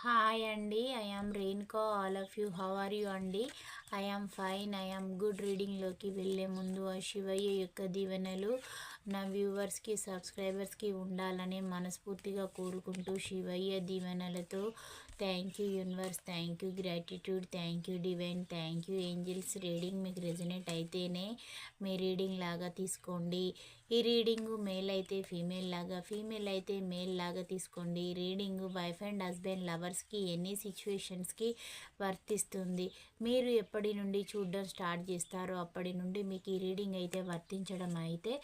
Hi అండి I am రెయిన్కో all of you how are you అండి I am fine I am good రీడింగ్లోకి వెళ్ళే ముందు ఆ శివయ్య యొక్క దీవెనలు నా వ్యూవర్స్కి సబ్స్క్రైబర్స్కి ఉండాలని మనస్ఫూర్తిగా కోరుకుంటూ శివయ్య దీవెనలతో thank you universe thank you gratitude thank you divine thank you angels. Reading మీకు రెజనేట్ అయితేనే మీ రీడింగ్ లాగా తీసుకోండి. ఈ రీడింగు మేల్ అయితే ఫీమేల్ లాగా ఫీమేల్ అయితే మేల్ లాగా తీసుకోండి. ఈ రీడింగు వైఫ్ అండ్ హస్బెండ్ లవర్స్కి ఎన్ని సిచ్యువేషన్స్కి వర్తిస్తుంది. మీరు ఎప్పటి నుండి చూడడం స్టార్ట్ చేస్తారో అప్పటి నుండి మీకు ఈ రీడింగ్ అయితే వర్తించడం అయితే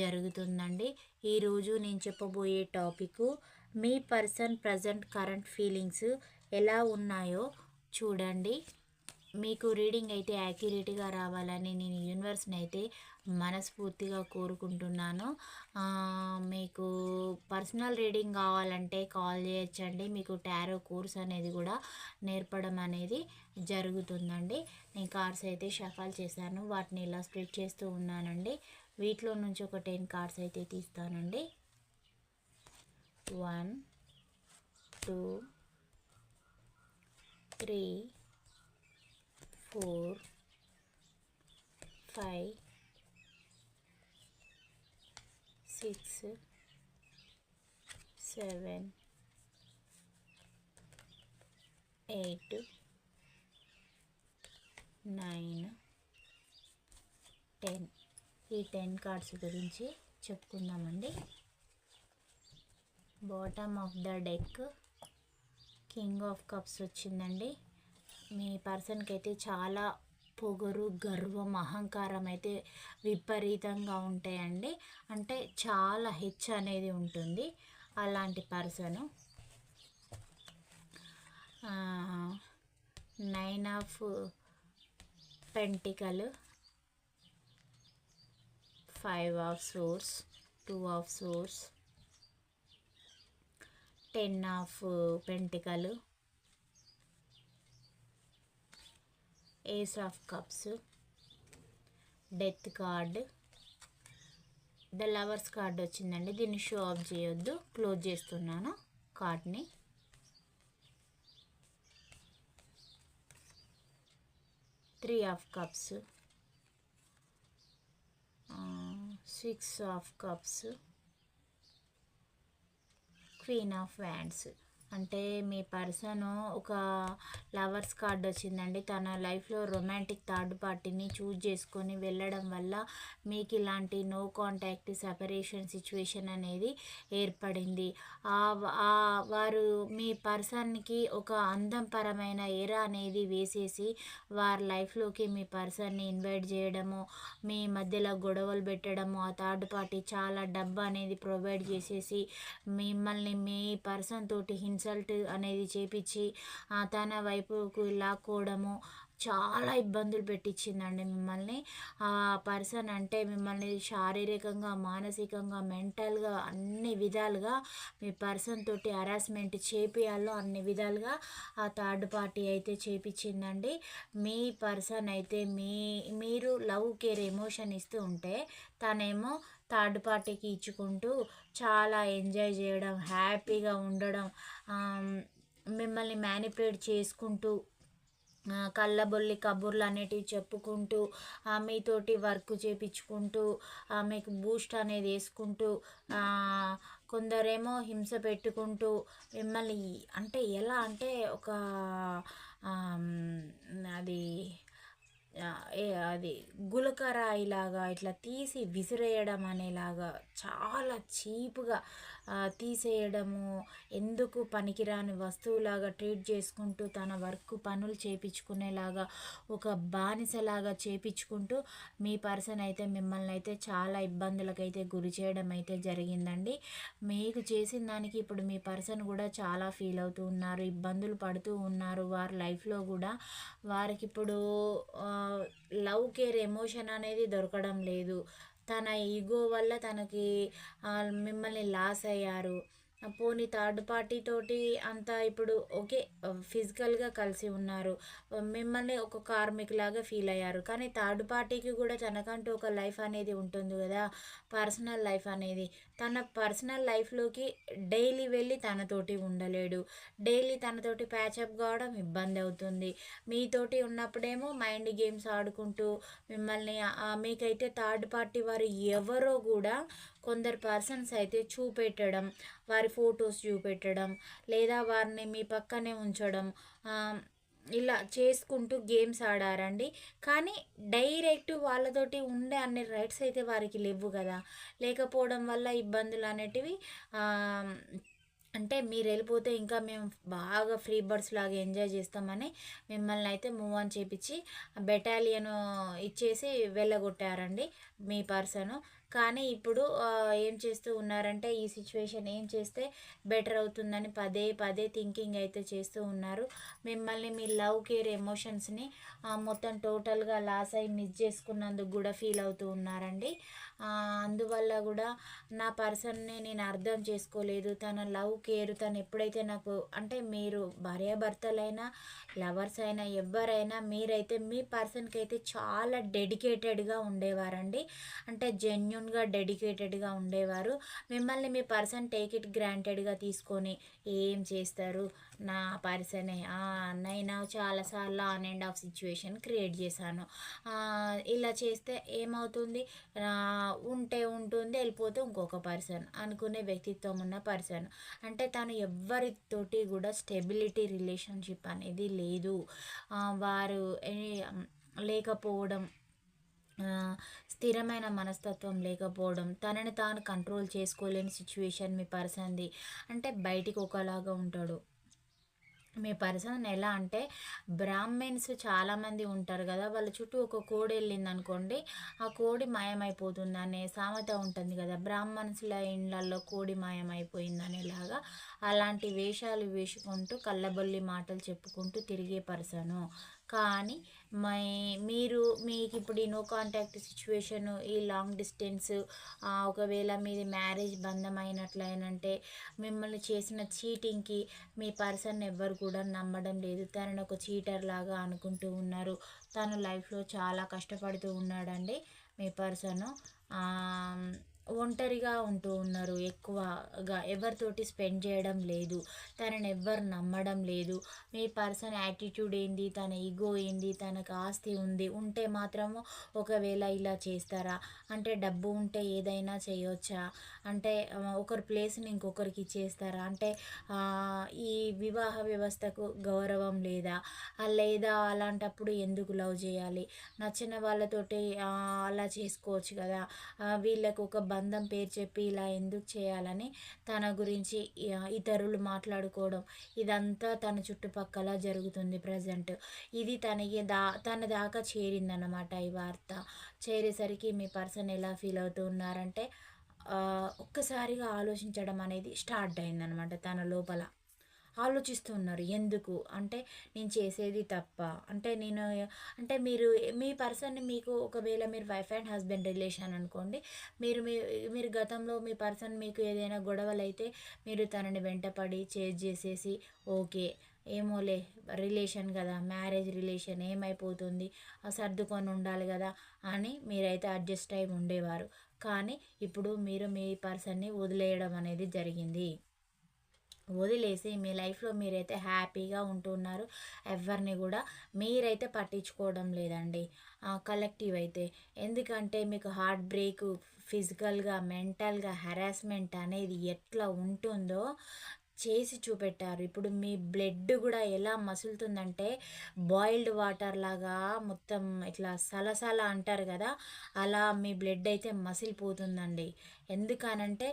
జరుగుతుందండి. ఈరోజు నేను చెప్పబోయే టాపిక్ మీ పర్సన్ ప్రజెంట్ కరెంట్ ఫీలింగ్స్ ఎలా ఉన్నాయో చూడండి. మీకు రీడింగ్ అయితే యాక్యురేట్గా రావాలని నేను యూనివర్స్ని అయితే మనస్ఫూర్తిగా కోరుకుంటున్నాను. మీకు పర్సనల్ రీడింగ్ కావాలంటే కాల్ చేయొచ్చండి. మీకు టారో కోర్స్ అనేది కూడా నేర్పడం అనేది జరుగుతుందండి. నేను కార్డ్స్ అయితే షఫాల్ చేశాను. వాటిని ఇలా స్ప్రెడ్ చేస్తూ ఉన్నానండి. వీటిలో నుంచి ఒక టెన్ కార్డ్స్ అయితే తీస్తానండి. One two three four five six seven eight nine ten. ఈ టెన్ కార్డ్స్ గురించి చెప్పుకుందామండి. Bottom of the deck king of cups వచ్చిందండి. మీ పర్సన్కి అయితే చాలా పొగరు గర్వం అహంకారం అయితే విపరీతంగా ఉంటాయండి. అంటే చాలా హెచ్ అనేది ఉంటుంది అలాంటి person. Nine of pentacle five of swords two of swords ten of pentacle. Ace of cups. Death card. The lovers card వచ్చిందండి. దీన్ని షో ఆఫ్ చేయొద్దు. క్లోజ్ చేస్తున్నాను కార్డ్ని. Three of cups. Six of cups. screen of vans. అంటే మీ person ఒక lovers card వచ్చిందండి. తన లైఫ్లో రొమాంటిక్ థర్డ్ పార్టీని చూజ్ చేసుకొని వెళ్ళడం వల్ల మీకు ఇలాంటి నో కాంటాక్ట్ సపరేషన్ సిచ్యువేషన్ అనేది ఏర్పడింది. వారు మీ పర్సన్కి ఒక అందం పరమైన ఎరా అనేది వేసేసి వారి లైఫ్లోకి మీ పర్సన్ని ఇన్వైట్ చేయడము మీ మధ్యలో గొడవలు పెట్టడము ఆ థర్డ్ పార్టీ చాలా డబ్బు అనేది ప్రొవైడ్ చేసేసి మిమ్మల్ని మీ పర్సన్ తోటి హింస ఇన్సల్ట్ అనేది చేపించి తన వైపుకు లాక్కోవడము చాలా ఇబ్బందులు పెట్టించిందండి మిమ్మల్ని. ఆ పర్సన్ అంటే మిమ్మల్ని శారీరకంగా మానసికంగా మెంటల్గా అన్ని విధాలుగా మీ పర్సన్ తోటి హరాస్మెంట్ చేపియాలో అన్ని విధాలుగా ఆ థర్డ్ పార్టీ అయితే చేపించిందండి మీ పర్సన్ అయితే మీ మీరు లవ్ కేర్ ఎమోషన్ ఇస్తూ ఉంటే తనేమో థర్డ్ పార్టీకి ఇచ్చుకుంటూ చాలా ఎంజాయ్ చేయడం హ్యాపీగా ఉండడం మిమ్మల్ని మ్యానిపులేట్ చేసుకుంటూ కళ్ళబొల్లి కబుర్లు అనేటివి చెప్పుకుంటూ మీతోటి వర్క్ చేపించుకుంటూ మీకు బూస్ట్ అనేది వేసుకుంటూ కొందరేమో హింస పెట్టుకుంటూ మిమ్మల్ని అంటే ఎలా అంటే ఒక అది అది గులకరాయిలాగా ఇట్లా తీసి విసిరేయడం అనేలాగా చాలా చీప్గా తీసేయడము ఎందుకు పనికిరాని వస్తువులాగా ట్రీట్ చేసుకుంటూ తన వర్క్ పనులు చేపించుకునేలాగా ఒక బానిసలాగా చేపించుకుంటూ మీ పర్సన్ అయితే మిమ్మల్ని అయితే చాలా ఇబ్బందులకైతే గురి చేయడం అయితే జరిగిందండి. మీకు చేసిన దానికి ఇప్పుడు మీ పర్సన్ కూడా చాలా ఫీల్ అవుతూ ఉన్నారు ఇబ్బందులు పడుతూ ఉన్నారు. వారి లైఫ్లో కూడా వారికి ఇప్పుడు లవ్ కేర్ ఎమోషన్ అనేది దొరకడం లేదు. తన ఈగో వల్ల తనకి మిమ్మల్ని లాస్ అయ్యారు. పోనీ థర్డ్ పార్టీ తోటి అంతా ఇప్పుడు ఓకే ఫిజికల్గా కలిసి ఉన్నారు. మిమ్మల్ని ఒక కార్మికులాగా ఫీల్ అయ్యారు. కానీ థర్డ్ పార్టీకి కూడా తనకంటూ ఒక లైఫ్ అనేది ఉంటుంది కదా పర్సనల్ లైఫ్ అనేది. తన పర్సనల్ లైఫ్లోకి డైలీ వెళ్ళి తనతోటి ఉండలేడు. డైలీ తనతోటి ప్యాచప్ కావడం ఇబ్బంది అవుతుంది. మీతోటి ఉన్నప్పుడేమో మైండ్ గేమ్స్ ఆడుకుంటూ మిమ్మల్ని మీకైతే థర్డ్ పార్టీ వారు ఎవరో కూడా కొందరు పర్సన్స్ అయితే చూపెట్టడం వారి ఫొటోస్ చూపెట్టడం లేదా వారిని మీ పక్కనే ఉంచడం ఇలా చేసుకుంటూ గేమ్స్ ఆడారండి. కానీ డైరెక్ట్ వాళ్ళతోటి ఉండే అన్ని రైట్స్ అయితే వారికి లేవు కదా. లేకపోవడం వల్ల ఇబ్బందులు అనేటివి అంటే మీరు వెళ్ళిపోతే ఇంకా మేము బాగా ఫ్రీ బర్డ్స్ లాగా ఎంజాయ్ చేస్తామని మిమ్మల్ని అయితే మూవ్ ఆన్ చేపించి బెటాలియన్ ఇచ్చేసి వెళ్ళగొట్టారండి మీ పర్సను కానీ ఇప్పుడు ఏం చేస్తూ ఉన్నారంటే ఈ సిచ్యువేషన్ ఏం చేస్తే బెటర్ అవుతుందని పదే పదే థింకింగ్ అయితే చేస్తూ ఉన్నారు. మిమ్మల్ని మీ లవ్ కేర్ ఎమోషన్స్ని మొత్తం టోటల్గా లాస్ అయ్యి మిస్ చేసుకున్నందుకు కూడా ఫీల్ అవుతూ ఉన్నారండి. అందువల్ల కూడా నా పర్సన్ని నేను అర్థం చేసుకోలేదు. తన లవ్ కేర్ తను ఎప్పుడైతే నాకు అంటే మీరు భార్యాభర్తలైనా లవర్స్ అయినా ఎవరైనా మీరైతే మీ పర్సన్కి అయితే చాలా డెడికేటెడ్గా ఉండేవారండి. అంటే జెన్యున్గా డెడికేటెడ్గా ఉండేవారు. మిమ్మల్ని మీ పర్సన్ టేక్ ఇట్ గ్రాంటెడ్గా తీసుకొని ఏం చేస్తారు? నా పర్సనే నేను చాలాసార్లు on and off situation create చేశాను. ఇలా చేస్తే ఏమవుతుంది? ఉంటే ఉంటుంది వెళ్ళిపోతే ఇంకొక పర్సన్ అనుకునే వ్యక్తిత్వం ఉన్న పర్సన్. అంటే తను ఎవరితోటి కూడా స్టెబిలిటీ రిలేషన్షిప్ అనేది లేదు. వారు లేకపోవడం స్థిరమైన మనస్తత్వం లేకపోవడం తనని తాను కంట్రోల్ చేసుకోలేని సిచ్యువేషన్ మీ పర్సన్ది. అంటే బయటికి ఒకలాగా ఉంటాడు. మీ పర్సన్ ఎలా అంటే బ్రాహ్మిన్స్ చాలామంది ఉంటారు కదా వాళ్ళ చుట్టూ ఒక కోడి వెళ్ళింది అనుకోండి ఆ కోడి మాయమైపోతుంది అనే సామెత ఉంటుంది కదా బ్రాహ్మణ్స్ల ఇండ్లలో కోడి మాయమైపోయింది అనేలాగా అలాంటి వేషాలు వేసుకుంటూ కళ్ళబొల్లి మాటలు చెప్పుకుంటూ తిరిగే పర్సను. కానీ మై మీరు మీకు ఇప్పుడు ఈ నో కాంటాక్ట్ సిచ్యువేషన్ ఈ లాంగ్ డిస్టెన్స్ ఒకవేళ మీది మ్యారేజ్ బంధం అయినట్లయినంటే మిమ్మల్ని చేసిన చీటింగ్కి మీ పర్సన్ ఎవ్వరు కూడా నమ్మడం లేదు. తనని ఒక చీటర్ లాగా అనుకుంటూ ఉన్నారు. తను లైఫ్లో చాలా కష్టపడుతూ ఉన్నాడండి మీ పర్సను ఒంటరిగా ఉంటూ ఉన్నారు. ఎక్కువగా ఎవరితోటి స్పెండ్ చేయడం లేదు. తనని ఎవ్వరు నమ్మడం లేదు. మీ పర్సన్ యాటిట్యూడ్ ఏంది? తన ఈగో ఏంది? తనకు ఆస్తి ఉంది. ఉంటే మాత్రము ఒకవేళ ఇలా చేస్తారా? అంటే డబ్బు ఉంటే ఏదైనా చేయవచ్చా అంటే ఒకరి ప్లేస్ని ఇంకొకరికి ఇచ్చేస్తారా? అంటే ఈ వివాహ వ్యవస్థకు గౌరవం లేదా? లేదా అలాంటప్పుడు ఎందుకు లవ్ చేయాలి? నచ్చిన వాళ్ళతోటి అలా చేసుకోవచ్చు కదా. వీళ్ళకు ఒక బంధం పేరు చెప్పి ఇలా ఎందుకు చేయాలని తన గురించి ఇతరులు మాట్లాడుకోవడం ఇదంతా తన చుట్టుపక్కల జరుగుతుంది ప్రజెంట్. ఇది తనకి దా తన దాకా చేరిందన్నమాట ఈ వార్త. చేరేసరికి మీ పర్సన్ ఎలా ఫీల్ అవుతూ ఉన్నారంటే ఒక్కసారిగా ఆలోచించడం అనేది స్టార్ట్ అయిందనమాట తన లోపల. ఆలోచిస్తున్నారు. ఎందుకు? అంటే నేను చేసేది తప్ప. అంటే నేను అంటే మీరు మీ పర్సన్ని మీకు ఒకవేళ మీరు వైఫ్ అండ్ హస్బెండ్ రిలేషన్ అనుకోండి మీరు మీ మీరు గతంలో మీ పర్సన్ మీకు ఏదైనా గొడవలు అయితే మీరు తనని వెంటపడి చేజ్ చేసేసి ఓకే ఏమోలే రిలేషన్ కదా మ్యారేజ్ రిలేషన్ ఏమైపోతుంది సర్దుకొని ఉండాలి కదా అని మీరైతే అడ్జస్ట్ అయి ఉండేవారు. కానీ ఇప్పుడు మీరు మీ పర్సన్ని వదిలేయడం అనేది జరిగింది. వదిలేసి మీ లైఫ్లో మీరైతే హ్యాపీగా ఉంటున్నారు ఎవరిని కూడా మీరైతే పట్టించుకోవడం లేదండి. కలెక్టివ్ అయితే. ఎందుకంటే మీకు హార్ట్ బ్రేక్ ఫిజికల్గా మెంటల్గా హెరాస్మెంట్ అనేది ఎట్లా ఉంటుందో చేసి చూపెట్టారు. ఇప్పుడు మీ బ్లడ్ కూడా ఎలా మసులుతుందంటే బాయిల్డ్ వాటర్ లాగా మొత్తం ఇట్లా సలసల అంటారు కదా అలా మీ బ్లడ్ అయితే మసిలిపోతుందండి. ఎందుకనంటే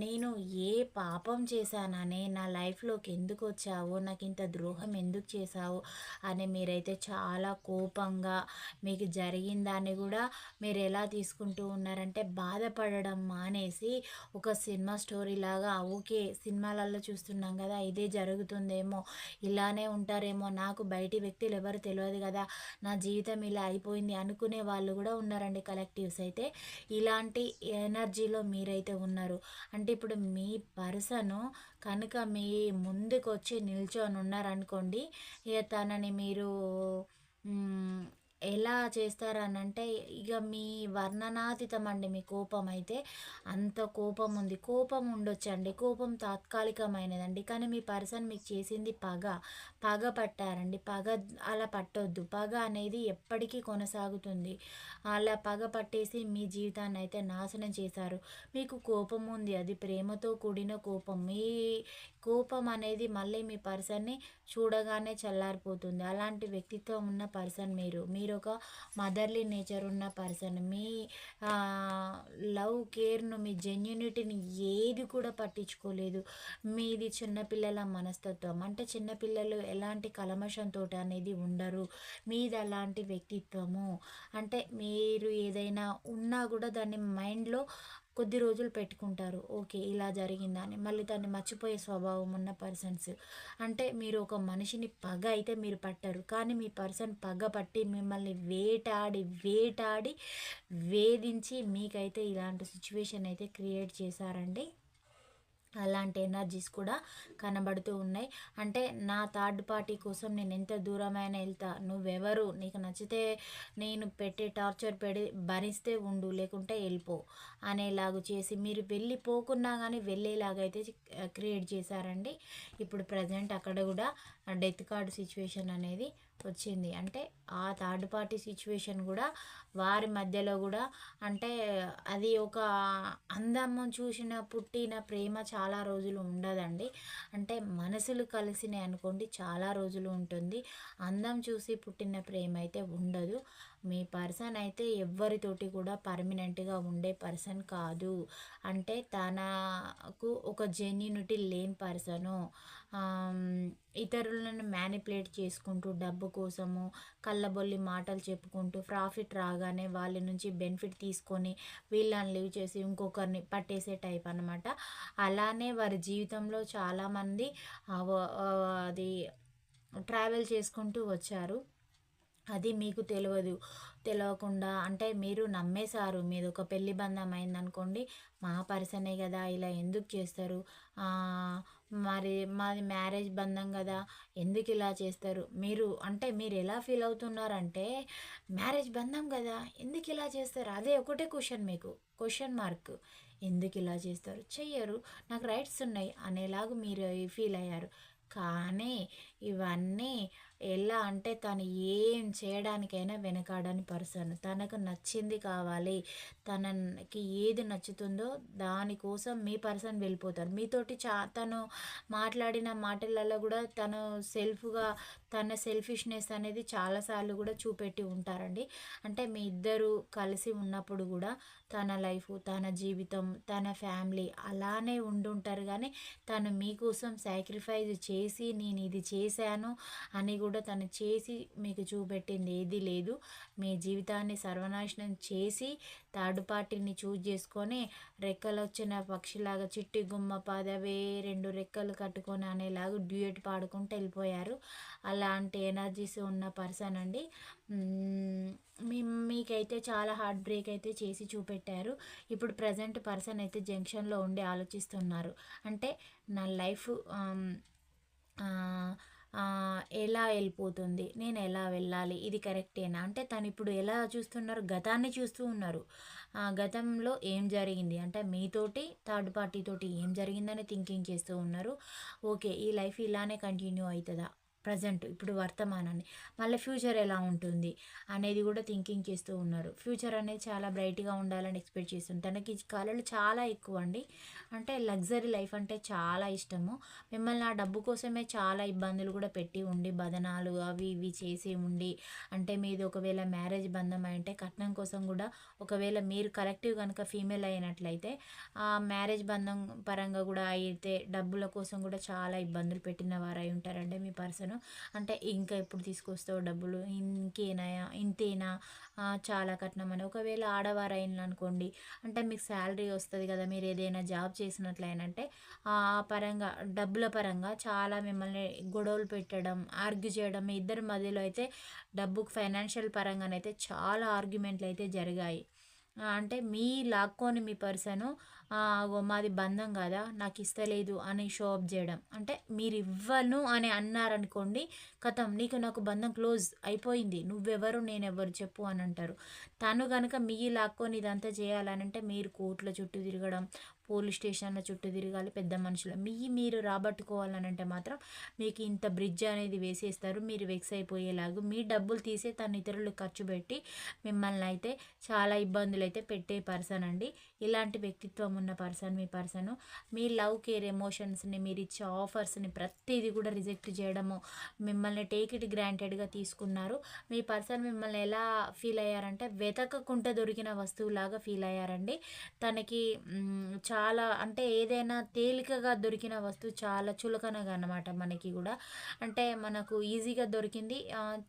నేను ఏ పాపం చేశానని నా లైఫ్లోకి ఎందుకు వచ్చావు నాకు ఇంత ద్రోహం ఎందుకు చేశావు అని మీరైతే చాలా కోపంగా మీకు జరిగిందాన్ని కూడా మీరు ఎలా తీసుకుంటూ ఉన్నారంటే బాధపడడం మానేసి ఒక సినిమా స్టోరీ లాగా ఓకే సినిమాలలో చూస్తున్నాం కదా ఇదే జరుగుతుందేమో ఇలానే ఉంటారేమో నాకు బయటి వ్యక్తులు ఎవరు తెలియదు కదా నా జీవితం ఇలా అయిపోయింది అనుకునే వాళ్ళు కూడా ఉన్నారండి కలెక్టివ్స్ అయితే. ఇలాంటి ఎనర్జీలో స్థితిలో మీరైతే ఉన్నారు. అంటే ఇప్పుడు మీ పర్సను కనుక మీ ముందుకు వచ్చి నిల్చొని ఉన్నారనుకోండి ఇక తనని మీరు ఎలా చేస్తారనంటే ఇక మీ వర్ణనాతీతం అండి మీ కోపం అయితే అంత కోపం ఉంది కోపం ఉండొచ్చండి కోపం తాత్కాలికమైనదండి. కానీ మీ పర్సన్ మీకు చేసింది పగ. పగ పట్టారండి. పగ అలా పట్టొద్దు. పగ అనేది ఎప్పటికీ కొనసాగుతుంది. అలా పగ పట్టేసి మీ జీవితాన్ని అయితే నాశనం చేశారు. మీకు కోపం ఉంది అది ప్రేమతో కూడిన కోపం. మీ కోపం అనేది మళ్ళీ మీ పర్సన్ని చూడగానే చల్లారిపోతుంది. అలాంటి వ్యక్తిత్వం ఉన్న పర్సన్ మీరు. మీరు ఒక మదర్లీ నేచర్ ఉన్న పర్సన్. మీ లవ్ కేర్ను మీ జెన్యునిటీని ఏది కూడా పట్టించుకోలేదు. మీది చిన్నపిల్లల మనస్తత్వం. అంటే చిన్నపిల్లలు ఎలాంటి కలమషంతో అనేది ఉండరు. మీది అలాంటి వ్యక్తిత్వము. అంటే మీరు ఏదైనా ఉన్నా కూడా దాన్ని మైండ్లో కొద్ది రోజులు పెట్టుకుంటారు. ఓకే ఇలా జరిగిందని మళ్ళీ దాన్ని మర్చిపోయే స్వభావం ఉన్న పర్సన్స్ అంటే మీరు ఒక మనిషిని పగ అయితే మీరు పట్టరు. కానీ మీ పర్సన్ పగ పట్టి మిమ్మల్ని వేటాడి వేటాడి వేధించి మీకైతే ఇలాంటి సిచ్యువేషన్ అయితే క్రియేట్ చేశారండి. అలాంటి ఎనర్జీస్ కూడా కనబడుతూ ఉన్నాయి. అంటే నా థర్డ్ పార్టీ కోసం నేను ఎంత దూరమైనా వెళ్తా నువ్వెవరు? నీకు నచ్చితే నేను పెట్టే టార్చర్ పెడి భరిస్తే ఉండు లేకుంటే వెళ్ళిపో అనేలాగా చేసి మీరు వెళ్ళిపోకున్నా కానీ వెళ్ళేలాగైతే క్రియేట్ చేశారండి. ఇప్పుడు ప్రజెంట్ అక్కడ కూడా డెత్ కార్డ్ సిచ్యువేషన్ అనేది వచ్చింది. అంటే ఆ థర్డ్ పార్టీ సిచ్యువేషన్ కూడా వారి మధ్యలో కూడా అంటే అది ఒక అందమ్మ చూసిన పుట్టిన ప్రేమ చాలా రోజులు ఉండదండి. అంటే మనసులు కలిసినాయి అనుకోండి చాలా రోజులు ఉంటుంది. అందం చూసి పుట్టిన ప్రేమ అయితే ఉండదు. మీ పర్సన్ అయితే ఎవరితోటి కూడా పర్మనెంట్గా ఉండే పర్సన్ కాదు. అంటే తనకు ఒక జెన్యునిటీ లేని పర్సను ఇతరులను మ్యానిపులేట్ చేసుకుంటూ డబ్బు కోసము కళ్ళబొల్లి మాటలు చెప్పుకుంటూ ప్రాఫిట్ రాగానే వాళ్ళ నుంచి బెనిఫిట్ తీసుకొని వీళ్ళని లీవ్ చేసి ఇంకొకరిని పట్టేసే టైప్ అనమాట అలానే వారి జీవితంలో చాలామంది అది ట్రావెల్ చేసుకుంటూ వచ్చారు. అది మీకు తెలియదు తెలియకుండా అంటే మీరు నమ్మేశారు. మీద ఒక పెళ్ళి బంధం అయిందనుకోండి మా పర్సనే కదా ఇలా ఎందుకు చేస్తారు? మరి మాది మ్యారేజ్ బంధం కదా ఎందుకు ఇలా చేస్తారు? మీరు అంటే మీరు ఎలా ఫీల్ అవుతున్నారంటే మ్యారేజ్ బంధం కదా ఎందుకు ఇలా చేస్తారు? అదే ఒకటే క్వశ్చన్ మీకు. Question mark. ఎందుకు ఇలా చేస్తారు? చెయ్యరు. నాకు రైట్స్ ఉన్నాయి అనేలాగా మీరు ఫీల్ అయ్యారు. కానీ ఇవన్నీ ఎలా అంటే తను ఏం చేయడానికైనా వెనకాడని పర్సన్. తనకు నచ్చింది కావాలి. తనకి ఏది నచ్చుతుందో దానికోసం మీ పర్సన్ వెళ్ళిపోతారు. మీతోటి చా తను మాట్లాడిన మాటలలో కూడా తను సెల్ఫ్గా తన సెల్ఫిష్నెస్ అనేది చాలాసార్లు కూడా చూపెట్టి ఉంటారండి. అంటే మీ ఇద్దరు కలిసి ఉన్నప్పుడు కూడా తన లైఫ్ తన జీవితం తన ఫ్యామిలీ అలానే ఉండుంటారు. కానీ తను మీకోసం సాక్రిఫైస్ చేసి నేను ఇది చేశాను అని కూడా తను చేసి మీకు చూపెట్టింది. ఏది లేదు. మీ జీవితాన్ని సర్వనాశనం చేసి థర్డ్ పార్టీని చూజ్ చేసుకొని రెక్కలు వచ్చిన పక్షిలాగా చిట్టి గుమ్మ పదవే రెండు రెక్కలు కట్టుకొని అనేలాగా డ్యూయట్ పాడుకుంటూ వెళ్ళిపోయారు. అలాంటి ఎనర్జీస్ ఉన్న పర్సన్ అండి. మీ మీకైతే చాలా హార్ట్ బ్రేక్ అయితే చేసి చూపెట్టారు. ఇప్పుడు ప్రజెంట్ పర్సన్ అయితే జంక్షన్లో ఉండి ఆలోచిస్తున్నారు. అంటే నా లైఫ్ ఎలా వెళ్ళిపోతుంది నేను ఎలా వెళ్ళాలి ఇది కరెక్టేనా? అంటే తను ఇప్పుడు ఎలా చూస్తున్నారు? గతాన్ని చూస్తూ ఉన్నారు. గతంలో ఏం జరిగింది? అంటే మీతోటి థర్డ్ పార్టీతోటి ఏం జరిగిందని థింకింగ్ చేస్తూ ఉన్నారు. ఓకే ఈ లైఫ్ ఇలానే కంటిన్యూ అవుతుందా? ప్రజెంట్ ఇప్పుడు వర్తమానాన్ని. మళ్ళీ ఫ్యూచర్ ఎలా ఉంటుంది అనేది కూడా థింకింగ్ చేస్తూ ఉన్నారు. ఫ్యూచర్ అనేది చాలా బ్రైట్గా ఉండాలని ఎక్స్పెక్ట్ చేస్తుంది. తనకి కళలు చాలా ఎక్కువ అండి. అంటే లగ్జరీ లైఫ్ అంటే చాలా ఇష్టము. మిమ్మల్ని ఆ డబ్బు కోసమే చాలా ఇబ్బందులు కూడా పెట్టి ఉండి బదనాలు అవి ఇవి చేసి ఉండి అంటే మీది ఒకవేళ మ్యారేజ్ బంధం అంటే కట్నం కోసం కూడా ఒకవేళ మీరు కలెక్టివ్ కనుక ఫీమేల్ అయినట్లయితే ఆ మ్యారేజ్ బంధం పరంగా కూడా అయితే డబ్బుల కోసం కూడా చాలా ఇబ్బందులు పెట్టిన వారు అయి ఉంటారండి మీ పర్సన్ అంటే ఇంకా ఎప్పుడు తీసుకొస్తావు డబ్బులు? ఇంకేనా? ఇంతేనా? చాలా కట్నం అని. ఒకవేళ ఆడవారు అయిన అనుకోండి అంటే మీకు శాలరీ వస్తుంది కదా మీరు ఏదైనా జాబ్ చేసినట్లయినంటే ఆ పరంగా డబ్బుల పరంగా చాలా మిమ్మల్ని గొడవలు పెట్టడం ఆర్గ్యూ చేయడం మీ ఇద్దరి మధ్యలో అయితే డబ్బుకు ఫైనాన్షియల్ పరంగానైతే చాలా ఆర్గ్యుమెంట్లు అయితే జరిగాయి. అంటే మీ లాక్కొని మీ పర్సను మాది బంధం కదా నాకు ఇస్తలేదు అని షో అప్ చేయడం. అంటే మీరు ఇవ్వను అని అన్నారనుకోండి కథం. నీకు నాకు బంధం క్లోజ్ అయిపోయింది. నువ్వెవరు నేనెవరు చెప్పు అని అంటారు తను కనుక మీ లాక్కొని ఇదంతా చేయాలనంటే మీరు కోర్టుల చుట్టూ తిరగడం పోలీస్ స్టేషన్ల చుట్టూ తిరగాలి పెద్ద మనుషులు. మీ మీరు రాబట్టుకోవాలని అంటే మాత్రం మీకు ఇంత బ్రిడ్జ్ అనేది వేసేస్తారు. మీరు వెక్స్ అయిపోయేలాగా మీ డబ్బులు తీసే తన ఇతరులు ఖర్చు పెట్టి మిమ్మల్ని అయితే చాలా ఇబ్బందులు అయితే పెట్టే పర్సన్ అండి. ఇలాంటి వ్యక్తిత్వం ఉన్న పర్సన్ మీ పర్సన్. మీ లవ్ కేర్ ఎమోషన్స్ని మీరు ఇచ్చే ఆఫర్స్ని ప్రతిదీ కూడా రిజెక్ట్ చేయడము మిమ్మల్ని టేక్ ఇట్ గ్రాంటెడ్గా తీసుకున్నారు. మీ పర్సన్ మిమ్మల్ని ఎలా ఫీల్ అయ్యారంటే వెతకకుండా దొరికిన వస్తువులాగా ఫీల్ అయ్యారండి. తనకి చాలా అంటే ఏదైనా తేలికగా దొరికిన వస్తువు చాలా చులకనగా అనమాట మనకి కూడా. అంటే మనకు ఈజీగా దొరికింది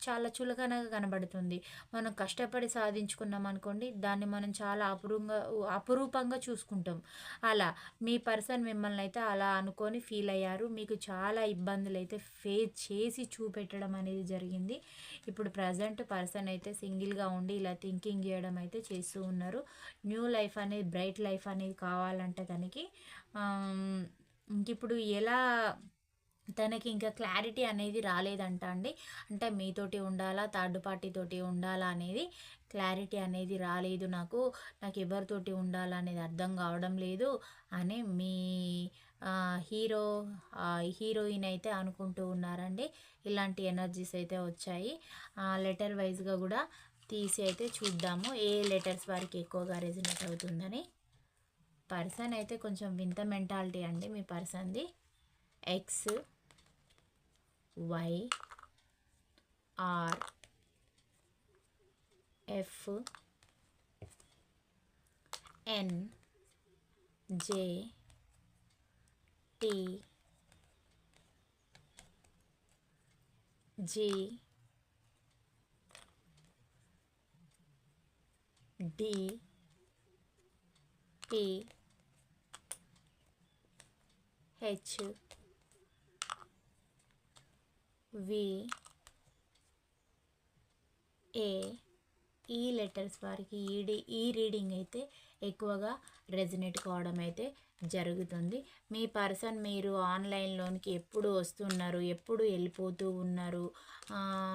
చాలా చులకనగా కనబడుతుంది. మనం కష్టపడి సాధించుకున్నాం అనుకోండి దాన్ని మనం చాలా అపురూపంగా అపురూపంగా చూసుకుంటాం. అలా మీ పర్సన్ మిమ్మల్ని అయితే అలా అనుకొని ఫీల్ అయ్యారు. మీకు చాలా ఇబ్బందులు అయితే ఫేస్ చేసి చూ పెట్టడం అనేది జరిగింది. ఇప్పుడు ప్రజెంట్ పర్సన్ అయితే సింగిల్గా ఉండి ఇలా థింకింగ్ చేయడం అయితే చేస్తూ ఉన్నారు. న్యూ లైఫ్ అనేది బ్రైట్ లైఫ్ అనేది కావాలంటే తనకి ఇంకిప్పుడు ఎలా తనకి ఇంకా క్లారిటీ అనేది రాలేదంట అండి. అంటే మీతోటి ఉండాలా థర్డ్ పార్టీతోటి ఉండాలా అనేది క్లారిటీ అనేది రాలేదు నాకు. నాకు ఎవరితోటి ఉండాలా అనేది అర్థం కావడం లేదు అని మీ హీరో హీరోయిన్ అయితే అనుకుంటూ ఉన్నారండి. ఇలాంటి ఎనర్జీస్ అయితే వచ్చాయి. లెటర్ వైజ్గా కూడా తీసి అయితే చూద్దాము. ఏ లెటర్స్ వారికి ఎక్కువగా రెజినేట్ అవుతుందని. పర్సన్ అయితే కొంచెం వింత మెంటాలిటీ అండి మీ పర్సన్ది. X Y R F N J T. G. D. T. H. V. A. ఈ లెటర్స్ వారికి ఈ ఈ రీడింగ్ అయితే ఎక్కువగా రెజినేట్ కావడం అయితే జరుగుతుంది. మీ పర్సన్ మీరు ఆన్లైన్లోనికి ఎప్పుడు వస్తున్నారు? ఎప్పుడు వెళ్ళిపోతూ ఉన్నారు?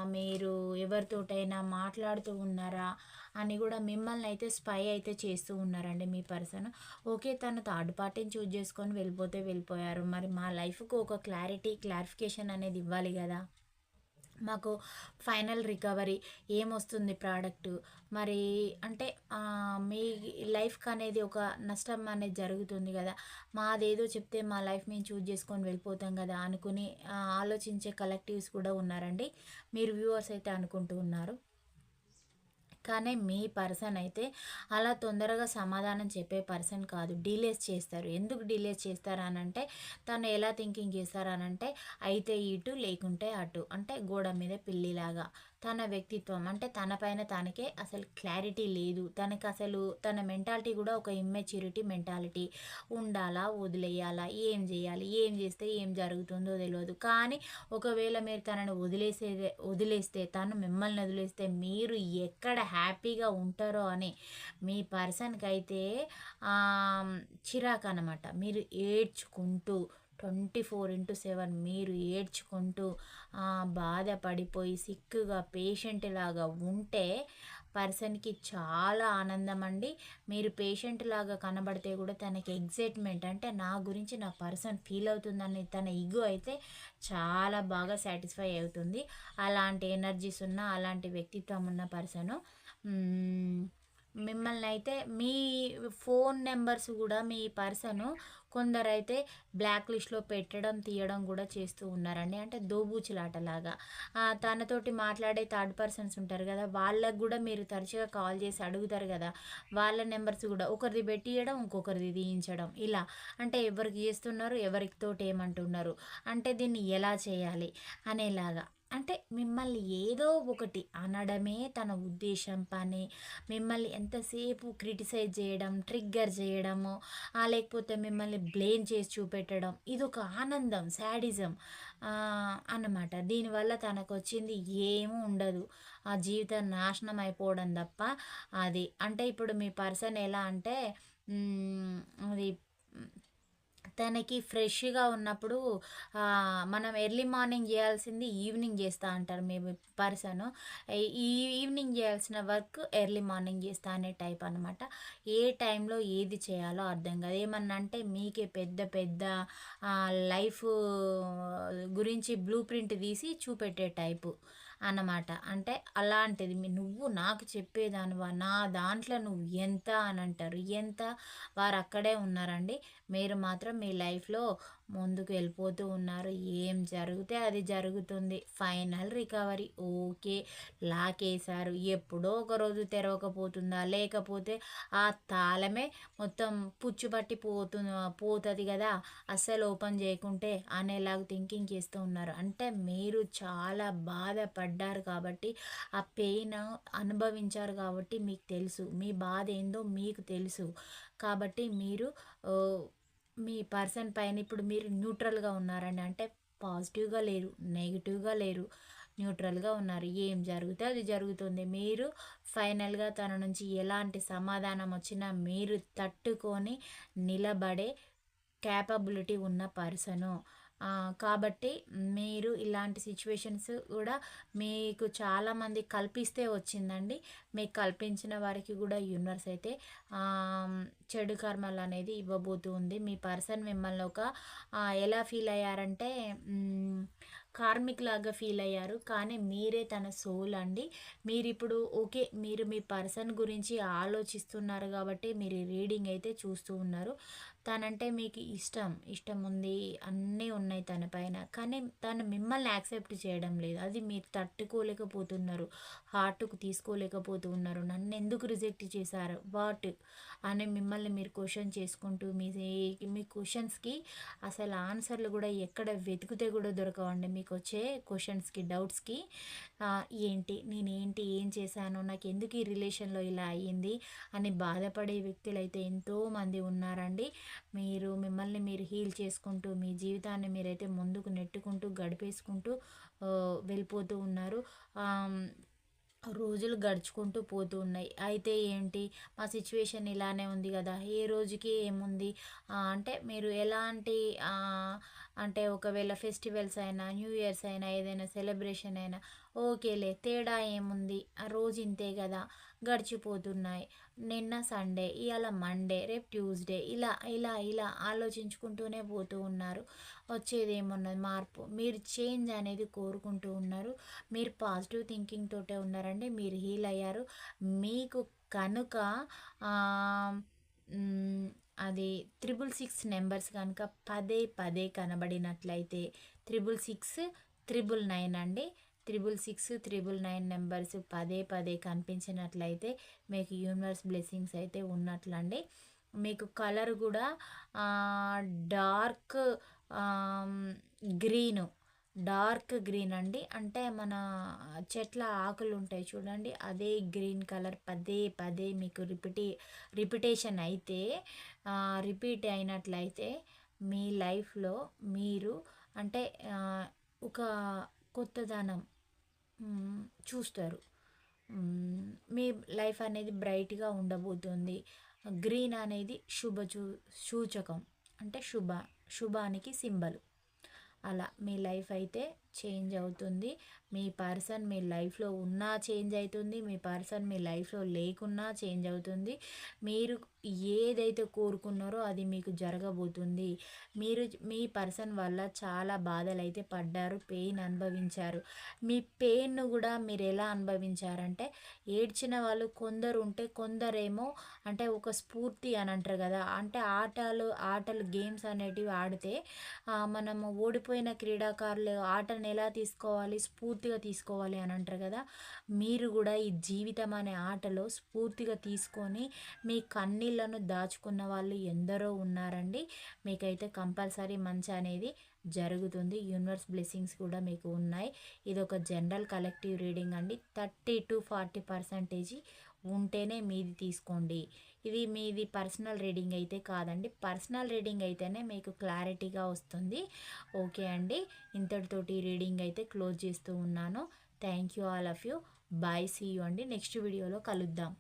మీరు ఎవరితోటైనా మాట్లాడుతూ ఉన్నారా? అని కూడా మిమ్మల్ని అయితే స్పై అయితే చేస్తూ ఉన్నారండి మీ పర్సన్. ఓకే తను థర్డ్ పార్టీని చూజ్ చేసుకొని వెళ్ళిపోతే వెళ్ళిపోయారు. మరి మా లైఫ్కు ఒక క్లారిటీ క్లారిఫికేషన్ అనేది ఇవ్వాలి కదా? మాకు ఫైనల్ రికవరీ ఏమొస్తుంది ప్రోడక్ట్? మరి అంటే మీ లైఫ్కి అనేది ఒక నష్టం అనేది జరుగుతుంది కదా. మాదేదో చెప్తే మా లైఫ్ మేము చూజ్ చేసుకొని వెళ్ళిపోతాం కదా అనుకుని ఆలోచించే కలెక్టివ్స్ కూడా ఉన్నారండి. మీరు వ్యూవర్స్ అయితే అనుకుంటూ ఉన్నారు. కానీ మీ పర్సన్ అయితే అలా తొందరగా సమాధానం చెప్పే పర్సన్ కాదు. డీలేస్ చేస్తారు. ఎందుకు డిలేస్ చేస్తారనంటే తను ఎలా థింకింగ్ చేస్తారనంటే అయితే ఇటు లేకుంటే అటు. అంటే గోడ మీద పిల్లిలాగా. తన వ్యక్తిత్వం. అంటే తనపైన తనకే అసలు క్లారిటీ లేదు. తనకి అసలు తన మెంటాలిటీ కూడా ఒక ఇమ్మెచ్యూరిటీ మెంటాలిటీ ఉండాలా వదిలేయాలా ఏం చేయాలి ఏం చేస్తే ఏం జరుగుతుందో తెలియదు కానీ ఒకవేళ మీరు తనని వదిలేసే వదిలేస్తే తను మిమ్మల్ని వదిలేస్తే మీరు ఎక్కడ హ్యాపీగా ఉంటారో అని మీ పర్సన్కి అయితే చిరాకు అనమాట మీరు ఏడ్చుకుంటూ ట్వంటీ ఫోర్ ఇంటూ సెవెన్ మీరు ఏడ్చుకుంటూ బాధపడిపోయి సిక్కుగా పేషెంట్ లాగా ఉంటే పర్సన్కి చాలా ఆనందం అండి మీరు పేషెంట్ లాగా కనబడితే కూడా తనకి ఎగ్జైట్మెంట్ అంటే నా గురించి నా పర్సన్ ఫీల్ అవుతుందని తన ఇగో అయితే చాలా బాగా సాటిస్ఫై అవుతుంది. అలాంటి ఎనర్జీస్ ఉన్న అలాంటి వ్యక్తిత్వం ఉన్న పర్సను మిమ్మల్ని అయితే మీ ఫోన్ నెంబర్స్ కూడా మీ పర్సను కొందరైతే బ్లాక్ లిస్ట్లో పెట్టడం తీయడం కూడా చేస్తూ ఉన్నారండి. అంటే దోబూచులాటలాగా. తనతోటి మాట్లాడే థర్డ్ పర్సన్స్ ఉంటారు కదా వాళ్ళకు కూడా మీరు తరచుగా కాల్ చేసి అడుగుతారు కదా వాళ్ళ నెంబర్స్ కూడా. ఒకరిది పెట్టియడం ఇంకొకరిది తీయించడం. ఇలా. అంటే ఎవరికి చేస్తున్నారు ఎవరితోటి ఏమంటున్నారు అంటే దీన్ని ఎలా చేయాలి అనేలాగా. అంటే మిమ్మల్ని ఏదో ఒకటి అనడమే తన ఉద్దేశం పని. మిమ్మల్ని ఎంతసేపు క్రిటిసైజ్ చేయడం ట్రిగ్గర్ చేయడము లేకపోతే మిమ్మల్ని బ్లేమ్ చేసి చూపెట్టడం ఇది ఒక ఆనందం శాడిజం అన్నమాట. దీనివల్ల తనకు వచ్చింది ఏమీ ఉండదు. ఆ జీవితం నాశనం అయిపోవడం తప్ప అది. అంటే ఇప్పుడు మీ పర్సన్ ఎలా అంటే అది తనకి ఫ్రెష్గా ఉన్నప్పుడు మనం ఎర్లీ మార్నింగ్ చేయాల్సింది ఈవినింగ్ చేస్తా అంటారు మేబీ పర్సన్. ఈ ఈవినింగ్ చేయాల్సిన వర్క్ ఎర్లీ మార్నింగ్ చేస్తా అనే టైప్ అనమాట ఏ టైంలో ఏది చేయాలో అర్థం కాదు. ఏమన్నా అంటే మీకే పెద్ద పెద్ద లైఫ్ గురించి బ్లూ ప్రింట్ తీసి చూపెట్టే టైపు. అన్నమాట. అంటే అలాంటిది నువ్వు నాకు చెప్పేదానివా? నా దాంట్లో నువ్వు ఎంత అని అంటారు? ఎంత వారు అక్కడే ఉన్నారండి? మీరు మాత్రం మీ లైఫ్లో ముందుకు వెళ్ళిపోతూ ఉన్నారు. ఏం జరిగితే అది జరుగుతుంది. Final recovery. ఓకే. లాకేశారు. ఎప్పుడో ఒకరోజు తెరవకపోతుందా? లేకపోతే ఆ తాళమే మొత్తం పుచ్చుపట్టి పోతుంది పోతుంది కదా? అస్సలు ఓపెన్ చేయకుంటే అనేలాగా థింకింగ్ చేస్తూ ఉన్నారు. అంటే మీరు చాలా బాధపడ్డారు కాబట్టి ఆ పెయిన్ అనుభవించారు కాబట్టి మీకు తెలుసు. మీ బాధ ఏందో మీకు తెలుసు. కాబట్టి మీరు మీ పర్సన్ పైన ఇప్పుడు మీరు న్యూట్రల్గా ఉన్నారండి. అంటే పాజిటివ్గా లేరు నెగిటివ్గా లేరు న్యూట్రల్గా ఉన్నారు. ఏం జరిగితే అది జరుగుతుంది. మీరు ఫైనల్గా తన నుంచి ఎలాంటి సమాధానం వచ్చినా మీరు తట్టుకొని నిలబడే క్యాపబిలిటీ ఉన్న పర్సను. కాబట్టి మీరు ఇలాంటి సిచ్యువేషన్స్ కూడా మీకు చాలామంది కల్పిస్తే వచ్చిందండి. మీకు కల్పించిన వారికి కూడా యూనివర్స్ అయితే చెడు కర్మలు అనేది ఇవ్వబోతూ ఉంది. మీ పర్సన్ మిమ్మల్ని ఒక ఎలా ఫీల్ అయ్యారంటే కార్మిక్ లాగా ఫీల్ అయ్యారు. కానీ మీరే తన సోల్ అండి. మీరు ఇప్పుడు ఓకే మీరు మీ పర్సన్ గురించి ఆలోచిస్తున్నారు కాబట్టి మీరు రీడింగ్ అయితే చూస్తూ ఉన్నారు. తనంటే మీకు ఇష్టం ఇష్టం ఉంది అన్నీ ఉన్నాయి తన పైన. కానీ తను మిమ్మల్ని యాక్సెప్ట్ చేయడం లేదు. అది మీరు తట్టుకోలేకపోతున్నారు హార్ట్కు తీసుకోలేకపోతున్నారు. నన్ను ఎందుకు రిజెక్ట్ చేశారు? వాట్? అని మిమ్మల్ని మీరు క్వశ్చన్ చేసుకుంటూ మీ మీ క్వశ్చన్స్కి అసలు ఆన్సర్లు కూడా ఎక్కడ వెతికితే కూడా దొరకవండి. మీకు వచ్చే క్వశ్చన్స్కి డౌట్స్కి ఏంటి నేనేంటి ఏం చేశాను నాకు ఎందుకు ఈ రిలేషన్లో ఇలా అయ్యింది అని బాధపడే వ్యక్తులు అయితే ఎంతోమంది ఉన్నారండి. మీరు మిమ్మల్ని మీరు హీల్ చేసుకుంటూ మీ జీవితాన్ని మీరైతే ముందుకు నెట్టుకుంటూ గడిపేసుకుంటూ వెళ్ళిపోతూ ఉన్నారు. రోజులు గడుచుకుంటూ పోతూ ఉన్నాయి. అయితే ఏంటి? మా సిచ్యువేషన్ ఇలానే ఉంది కదా. ఏ రోజుకి ఏముంది? అంటే మీరు ఎలాంటి అంటే ఒకవేళ ఫెస్టివల్స్ అయినా న్యూ ఇయర్స్ అయినా ఏదైనా సెలబ్రేషన్ అయినా ఓకేలే తేడా ఏముంది? ఆ రోజు ఇంతే కదా గడిచిపోతున్నాయి. నిన్న సండే ఇవాళ మండే రేపు ట్యూస్డే ఇలా ఇలా ఇలా ఆలోచించుకుంటూనే పోతూ ఉన్నారు. వచ్చేది ఏమున్నది మార్పు. మీరు చేంజ్ అనేది కోరుకుంటూ ఉన్నారు. మీరు పాజిటివ్ థింకింగ్ తోటే ఉన్నారండి. మీరు హీల్ అయ్యారు. మీకు కనుక అది త్రిబుల్ సిక్స్ నెంబర్స్ కనుక పదే పదే కనబడినట్లయితే త్రిబుల్ సిక్స్ త్రిబుల్ నైన్ అండి. Triple six triple nine numbers పదే పదే కనిపించినట్లయితే మీకు యూనివర్స్ బ్లెస్సింగ్స్ అయితే ఉన్నట్లండి. మీకు కలర్ కూడా డార్క్ గ్రీను డార్క్ గ్రీన్ అండి. అంటే మన చెట్ల ఆకులు ఉంటాయి చూడండి అదే గ్రీన్ కలర్ పదే పదే మీకు రిపిటీ రిపిటేషన్ అయితే రిపీట్ అయినట్లయితే మీ లైఫ్లో మీరు అంటే ఒక కొత్తదనం చూస్తారు. మీ లైఫ్ అనేది బ్రైట్గా ఉండబోతుంది. గ్రీన్ అనేది శుభ చూ సూచకం. అంటే శుభ శుభానికి సింబల్. అలా మీ లైఫ్ అయితే చేంజ్ అవుతుంది. మీ పర్సన్ మీ లైఫ్లో ఉన్నా చేంజ్ అవుతుంది మీ పర్సన్ మీ లైఫ్లో లేకున్నా చేంజ్ అవుతుంది. మీరు ఏదైతే కోరుకున్నారో అది మీకు జరగబోతుంది. మీరు మీ పర్సన్ వల్ల చాలా బాధలు అయితే పడ్డారు పెయిన్ అనుభవించారు. మీ పెయిన్ను కూడా మీరు ఎలా అనుభవించారంటే ఏడ్చిన వాళ్ళు కొందరు ఉంటే కొందరేమో అంటే ఒక స్ఫూర్తి అని అంటారు కదా అంటే ఆటలు ఆటలు గేమ్స్ అనేటివి ఆడితే మనము ఓడిపోయిన క్రీడాకారులు ఆటను ఎలా తీసుకోవాలి స్ఫూర్తిగా తీసుకోవాలి అని అంటారు కదా మీరు కూడా ఈ జీవితం అనే ఆటలో స్ఫూర్తిగా తీసుకొని మీ కన్నీళ్ళను దాచుకున్న వాళ్ళు ఎందరో ఉన్నారండి. మీకైతే కంపల్సరీ మంచి అనేది జరుగుతుంది. యూనివర్స్ బ్లెస్సింగ్స్ కూడా మీకు ఉన్నాయి. ఇది ఒక జనరల్ కలెక్టివ్ రీడింగ్ అండి. థర్టీ టు ఫార్టీ పర్సంటేజీ ఉంటేనే మీది తీసుకోండి. ఇది మీది పర్సనల్ రీడింగ్ అయితే కాదండి. పర్సనల్ రీడింగ్ అయితేనే మీకు క్లారిటీగా వస్తుంది. ఓకే అండి. ఇంతటితోటి రీడింగ్ అయితే క్లోజ్ చేస్తూ ఉన్నాను. Thank you all of you. Bye see you అండి. నెక్స్ట్ వీడియోలో కలుద్దాం.